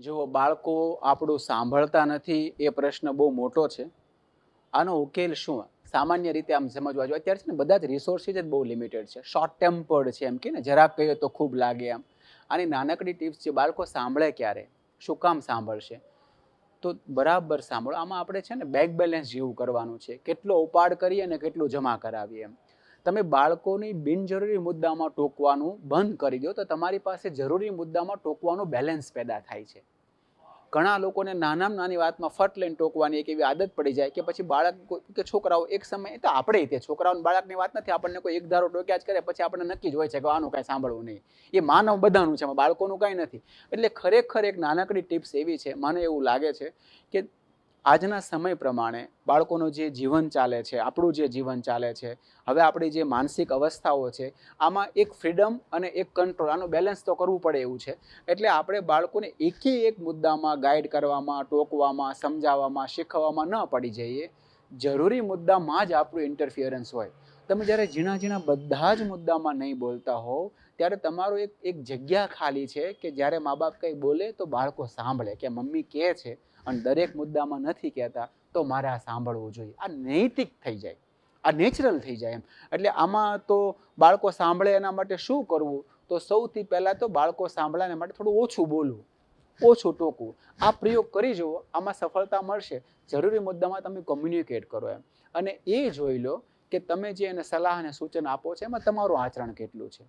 જો બાળકો આપણું સાંભળતા નથી, એ પ્રશ્ન બહુ મોટો છે. આનો ઉકેલ શું? સામાન્ય રીતે આમ સમજવા જોઈએ અત્યારે છે ને બધા જ રિસોર્સિસ જ બહુ લિમિટેડ છે. શોર્ટ ટેમ્પર્ડ છે એમ કે ને, જરાક કહીએ તો ખૂબ લાગે એમ આની નાનકડી ટિપ્સ છે, બાળકો સાંભળે ક્યારે? શું કામ સાંભળશે? તો બરાબર સાંભળો. આમાં આપણે છે ને બેક બેલેન્સ જેવું કરવાનું છે. કેટલો ઉપાડ કરીએ અને કેટલું જમા કરાવીએ એમ. તમે બાળકોની બિનજરૂરી મુદ્દામાં ટોકવાનું બંધ કરી દો તો તમારી પાસે જરૂરી મુદ્દામાં ટોકવાનું બેલેન્સ પેદા થાય છે. ઘણા લોકોને નાનામાં નાની વાતમાં ફટ લઈને ટોકવાની એક એવી આદત પડી જાય કે પછી બાળક કે છોકરાઓ એક સમય તો આપણે તે છોકરાઓને બાળકની વાત નથી, આપણને કોઈ એક ધારો ટોક્યા જ કરે, પછી આપણને નક્કી જ હોય છે કે આનું કાંઈ સાંભળવું નહીં. એ માનવ બધાનું છે બાળકોનું કાંઈ નથી. એટલે ખરેખર એક નાનકડી ટિપ્સ એવી છે, મને એવું લાગે છે કે આજના સમય પ્રમાણે બાળકોનું જે જીવન ચાલે છે, આપણું જે જીવન ચાલે છે, હવે આપણી જે માનસિક અવસ્થાઓ છે, આમાં એક ફ્રીડમ અને એક કંટ્રોલ, આનું બેલેન્સ તો કરવું પડે એવું છે. એટલે આપણે બાળકોને એકે એક મુદ્દામાં ગાઈડ કરવામાં, ટોકવામાં, સમજાવવામાં, શીખવવામાં ન પડી જઈએ. જરૂરી મુદ્દામાં જ આપણું ઇન્ટરફિયરન્સ હોય. તમે જ્યારે ઝીણા ઝીણા બધા જ મુદ્દામાં નહીં બોલતા હોવ ત્યારે તમારો એક એક જગ્યા ખાલી છે કે જ્યારે મા બાપ કંઈ બોલે તો બાળકો સાંભળે કે મમ્મી કહે છે અને દરેક મુદ્દામાં નથી કહેતા, તો મારે આ સાંભળવું જોઈએ. આ નૈતિક થઈ જાય. આ નેચરલ થઈ જાય એમ. એટલે આમાં તો બાળકો સાંભળે એના માટે શું કરવું? તો સૌથી પહેલાં તો બાળકો સાંભળે એના માટે થોડું ઓછું બોલવું. ઓછું ટોકવું. આ પ્રયોગ કરી જુઓ. આમાં સફળતા મળશે. જરૂરી મુદ્દામાં તમે કોમ્યુનિકેટ કરો એમ. અને એ જોઈ લો કે તમે જે એને સલાહ અને સૂચન આપો છો, એમાં તમારું આચરણ કેટલું છે.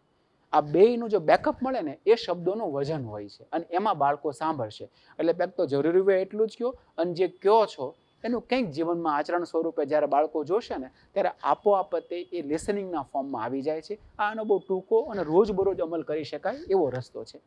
આ બેયનું જો બેકઅપ મળે ને, એ શબ્દોનું વજન હોય છે. અને એમાં બાળકો સાંભળશે. એટલે બેક તો જરૂરી હોય એટલું જ કહો અને જે કહો છો, એનું કંઈક જીવનમાં આચરણ સ્વરૂપે જ્યારે બાળકો જોશે ને, ત્યારે આપોઆપ તે એ લિસનિંગના ફોર્મમાં આવી જાય છે. આ આનો બહુ ટૂંકો અને રોજબરોજ અમલ કરી શકાય એવો રસ્તો છે.